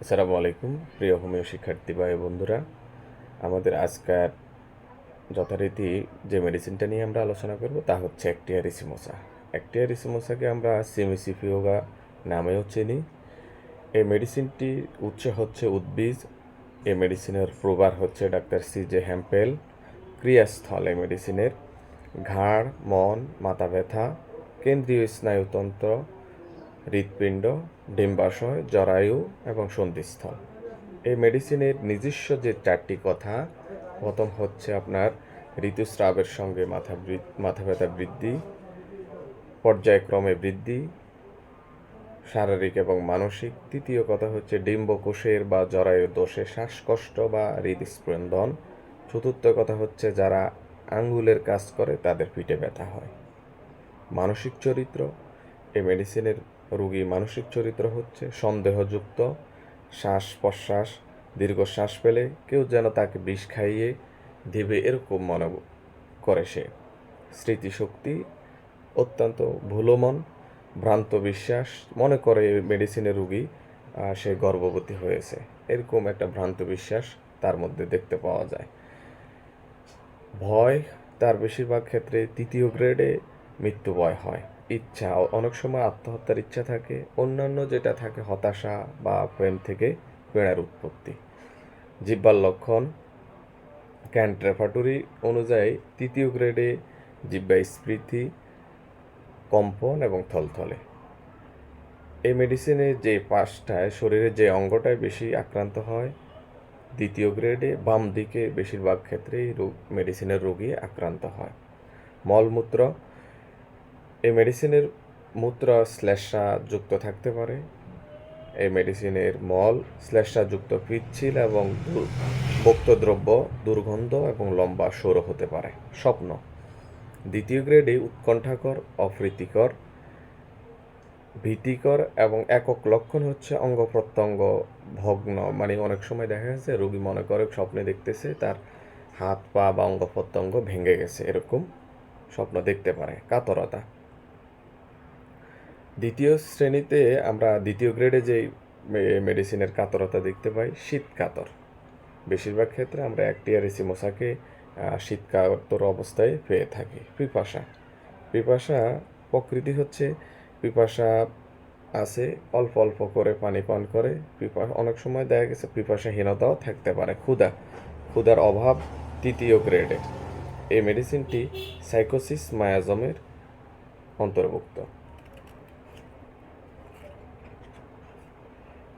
আসসালামু আলাইকুম, প্রিয় হোমিও শিক্ষার্থী ভাই বন্ধুরা। আমাদের আজকের যথারীতি যে মেডিসিনটা নিয়ে আমরা আলোচনা করব তা হচ্ছে অ্যাক্টিয়ারিসিমোসা অ্যাক্টিয়ারিসিমোসাকে আমরা সিমিসিফিওগা নামেও চিনি। এই মেডিসিনটির উৎস হচ্ছে উদ্ভিজ এই মেডিসিনের প্রবার হচ্ছে ডাক্তার সি জে হ্যাম্পেল ক্রিয়াস্থল এই মেডিসিনের ঘাড়, মন, মাথা ব্যথা, কেন্দ্রীয় স্নায়ুতন্ত্র, হৃৎপিণ্ড ডিম্বাশয়, জরায়ু এবং সন্ধিস্থল। এই মেডিসিনের নিজস্ব যে চারটি কথা, প্রথম হচ্ছে আপনার ঋতুস্রাবের সঙ্গে মাথা মাথা ব্যথা বৃদ্ধি, পর্যায়ক্রমে বৃদ্ধি, শারীরিক এবং মানসিক। তৃতীয় কথা হচ্ছে ডিম্বকোষের বা জরায়ু দোষে শ্বাসকষ্ট বা হৃদস্পন্দন। চতুর্থ কথা হচ্ছে যারা আঙ্গুলের কাজ করে, তাদের পিঠে ব্যথা হয়। মানসিক চরিত্র, এই মেডিসিনের রোগী মানসিক চরিত্র হচ্ছে সন্দেহযুক্ত শ্বাস প্রশ্বাস দীর্ঘশ্বাস পেলে কেউ যেন তাকে বিষ খাইয়ে দেবে এরকম মনে করে সে। স্মৃতিশক্তি অত্যন্ত ভুলোমন, ভ্রান্ত বিশ্বাস মনে করে মেডিসিনের রুগী সে গর্ভবতী হয়েছে। এরকম একটা ভ্রান্ত বিশ্বাস তার মধ্যে দেখতে পাওয়া যায়। ভয় তার বেশিরভাগ ক্ষেত্রে তৃতীয় গ্রেডে মৃত্যু ভয় হয়। ইচ্ছা অনেক সময় আত্মহত্যার ইচ্ছা থাকে। অন্যান্য যেটা থাকে, হতাশা বা প্রেম থেকে পীড়ার উৎপত্তি। জিব্বার লক্ষণ ক্যান্ট অনুযায়ী তৃতীয় গ্রেডে জিব্বা স্মৃতি কম্পন এবং থলথলে। এই মেডিসিনের যে পাশটায়, শরীরের যে অঙ্গটায় বেশি আক্রান্ত হয়, দ্বিতীয় গ্রেডে বাম দিকে বেশিরভাগ ক্ষেত্রেই রোগ মেডিসিনের রোগী আক্রান্ত হয়। মলমূত্র এই মেডিসিনের মূত্র শ্লেষা যুক্ত থাকতে পারে। এই মেডিসিনের মল শ্লেষা যুক্ত পিচ্ছিল এবং ভোক্তদ্রব্য দুর্গন্ধ এবং লম্বা সৌর হতে পারে। স্বপ্ন। দ্বিতীয় গ্রেডে উৎকণ্ঠাকর, অপ্রীতিকর, ভীতিকর এবং একক লক্ষণ হচ্ছে অঙ্গ প্রত্যঙ্গ ভগ্ন। মানে অনেক সময় দেখা গেছে, রোগী মনে করে স্বপ্নে দেখতেছে, তার হাত পা বা অঙ্গ প্রত্যঙ্গ ভেঙে গেছে, এরকম স্বপ্ন দেখতে পারে। কাতরতা। দ্বিতীয় শ্রেণীতে আমরা দ্বিতীয় গ্রেডে যে মেডিসিনের কাতরতা দেখতে পাই, শীত কাতর। বেশিরভাগ ক্ষেত্রে আমরা অ্যাক্টিয়ারিসি মশাকে শীত কাতর অবস্থায় পেয়ে থাকি, পিপাসা। পিপাসা, প্রকৃতি হচ্ছে পিপাসা আছে, অল্প অল্প করে পানি পান করে পিপাসা অনেক সময় দেখা গেছে পিপাসাহীনতাও থাকতে পারে, ক্ষুধা। ক্ষুধার অভাব তৃতীয় গ্রেডে এই মেডিসিনটি সাইকোসিস মায়াজমের অন্তর্ভুক্ত।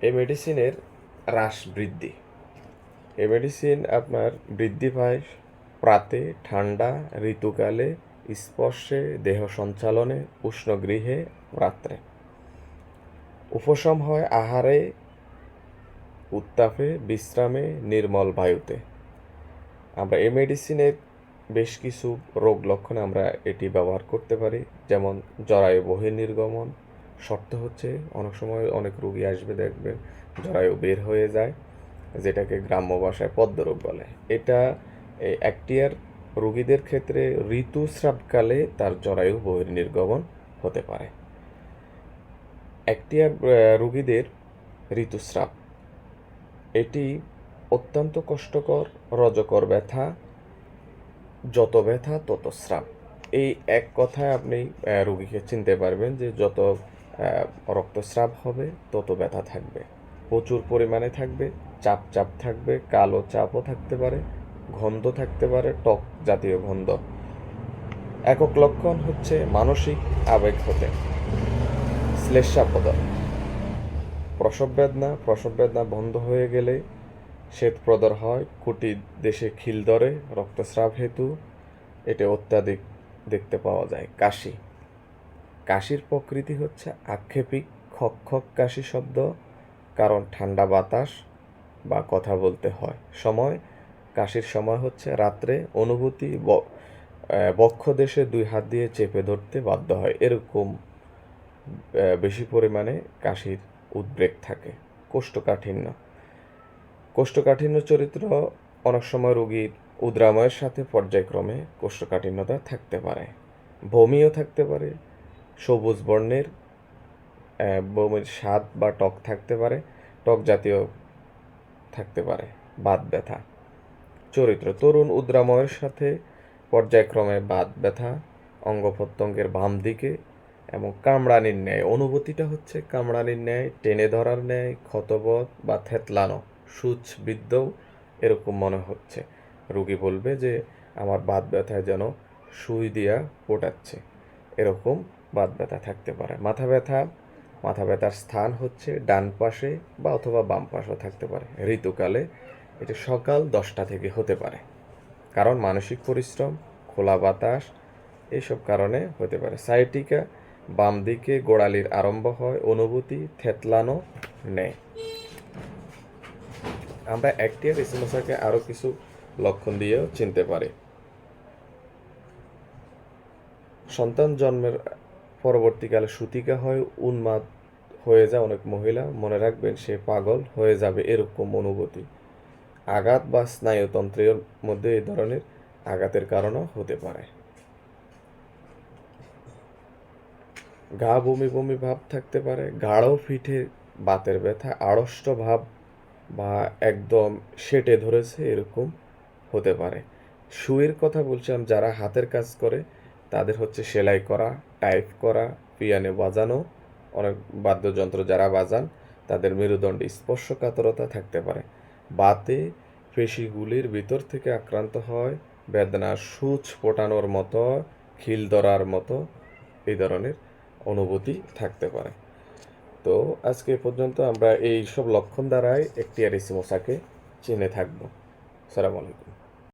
এই মেডিসিনের হ্রাস বৃদ্ধি। এই মেডিসিন আপনার বৃদ্ধি পায় প্রাতে, ঠান্ডা, ঋতুকালে, স্পর্শে, দেহ সঞ্চালনে, উষ্ণ গৃহে, রাত্রে। উপশম হয় আহারে, উত্তাপে, বিশ্রামে, নির্মল বায়ুতে। আমরা এই মেডিসিনের বেশ কিছু রোগ লক্ষণে আমরা এটি ব্যবহার করতে পারি, যেমন জরায়ু বহির্নির্গমন শর্ত হচ্ছে অনেক সময় অনেক রোগী আসবে দেখবেন জরায়ু বের হয়ে যায়, যেটাকে গ্রাম্য ভাষায় পদ্মরোগ বলে। এটা অ্যাক্টিয়ার রোগীদের ক্ষেত্রে ঋতুস্রাবকালে তার জরায়ু বহির্নির্গমন হতে পারে। অ্যাক্টিয়ার রোগীদের ঋতুস্রাব, এটি অত্যন্ত কষ্টকর, রজকর ব্যথা, যত ব্যথা তত স্রাব। এই এক কথায় আপনি রোগীকে চিনতে পারবেন যে যত রক্তস্রাব হবে, তত ব্যথা থাকবে। প্রচুর পরিমাণে থাকবে, চাপ চাপ থাকবে, কালো চাপও থাকতে পারে, গন্ধ থাকতে পারে, টক জাতীয় গন্ধ। একক লক্ষণ হচ্ছে মানসিক আবেগ হতে। শ্লেষাপদ প্রসব বেদনা প্রসব বেদনা বন্ধ হয়ে গেলে শ্বেত প্রদর হয়, কুটি দেশে খিল ধরে, রক্তস্রাব হেতু। এটা অত্যাধিক দেখতে পাওয়া যায়। কাশি। কাশির প্রকৃতি হচ্ছে আক্ষেপিক খক খক কাশি শব্দ, কারণ ঠান্ডা বাতাস বা কথা বলতে হয়। সময়, কাশির সময় হচ্ছে রাত্রে অনুভূতি বক্ষ দেশে দুই হাত দিয়ে চেপে ধরতে বাধ্য হয়। এরকম বেশি পরিমাণে কাশির উদ্বেগ থাকে। কোষ্ঠকাঠিন্য। কোষ্ঠকাঠিন্য চরিত্র অনেক সময় রোগীর উদ্রাময়ের সাথে পর্যায়ক্রমে কোষ্ঠকাঠিন্যতা থাকতে পারে। বমিও থাকতে পারে সবুজ বর্ণের বমির স্বাদ বা টক থাকতে পারে, টক জাতীয় থাকতে পারে, বাত ব্যথা। চরিত্র, তরুণ উদ্রাময়ের সাথে পর্যায়ক্রমে বাত ব্যথা, অঙ্গ প্রত্যঙ্গের বাম দিকে এবং কামড়ানির ন্যায়। অনুভূতিটা হচ্ছে কামড়ানির ন্যায়, টেনে ধরার ন্যায়, ক্ষতবোধ বা থেতলানো, সূচ বিদ্ধও এরকম মনে হচ্ছে। রুগী বলবে যে, আমার বাত ব্যথায় যেন সুই দিয়া পোটাচ্ছে। এরকম বাত ব্যথা থাকতে পারে। মাথা ব্যথা, মাথা ব্যথার স্থান হচ্ছে ডান পাশে বা অথবা বাম পাশেও থাকতে পারে। ঋতুকালে এটি সকাল দশটা থেকে হতে পারে। কারণ মানসিক পরিশ্রম, খোলা বাতাস এইসব কারণে হতে পারে। সাইটিকা বাম দিকে গোড়ালির আরম্ভ হয়, অনুভূতি থেতলানো নেয়। আমরা অ্যাক্টিয়ার ইসিমোসাকে আরও কিছু লক্ষণ দিয়েও চিনতে পারি। সন্তান জন্মের পরবর্তীকালে সুতিকা হয় উন্মাদ হয়ে যায় অনেক মহিলা। মনে রাখবেন সে পাগল হয়ে যাবে এরকম অনুভূতি। আঘাত বা স্নায়ুতন্ত্রের মধ্যে এই ধরনের আঘাতের কারণও হতে পারে। গা বমি বমি ভাব থাকতে পারে, গাঢ় পিঠে বাতের ব্যথা, আড়ষ্ট ভাব বা একদম সেটে ধরেছে এরকম হতে পারে। শুয়ের কথা বলছিলাম, যারা হাতের কাজ করে তাদের হচ্ছে সেলাই করা টাইপ করা, পিয়ানো বাজানো, অনেক বাদ্যযন্ত্র যারা বাজান, তাদের মেরুদণ্ডে স্পর্শকাতরতা থাকতে পারে। বাতে পেশিগুলির ভিতর থেকে আক্রান্ত হয়, বেদনা সূচ ফোটানোর মতো, খিল ধরার মতো এই ধরনের অনুভূতি থাকতে পারে। তো আজকে পর্যন্ত আমরা এই সব লক্ষণ দ্বারাই একটি আরিসিমোসাকে চিনে থাকব। সালাম